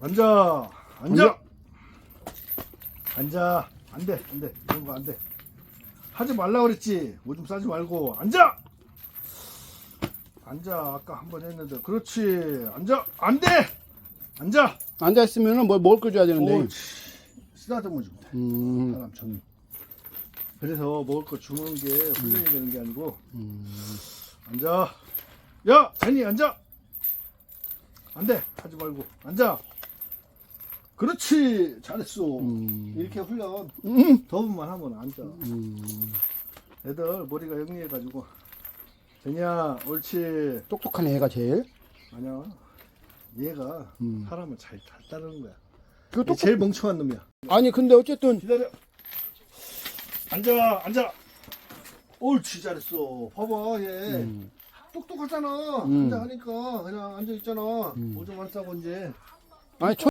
앉아. 앉아. 앉아. 안돼 안돼. 이런 거 안돼. 하지 말라 그랬지. 오줌 싸지 말고. 앉아! 앉아. 아까 한 번 했는데. 그렇지. 앉아. 안돼! 앉아! 앉아 있으면 뭘 먹을 거 줘야 되는데. 옳지 쓰다듬어 주면 돼 음, 사람 정리 그래서 먹을 거 주는 게 훈련이 되는 게 아니고. 음. 앉아. 야 제니 앉아. 안돼. 하지 말고. 앉아 그렇지 잘했어 음. 이렇게 훈련 음. 더분만 하면 앉아 음. 애들 머리가 영리해가지고 제니야 옳지 똑똑한 애가 제일. 아니야 얘가 음. 사람을 잘, 잘 따르는 거야 그얘 똑똑... 제일 멍청한 놈이야 아니 근데 어쨌든 기다려 앉아 앉아 옳지 잘했어 봐봐 얘 음. 똑똑하잖아 음. 앉아 하니까 그냥 앉아 있잖아 음. 오줌 안 싸고 이제 아니 초...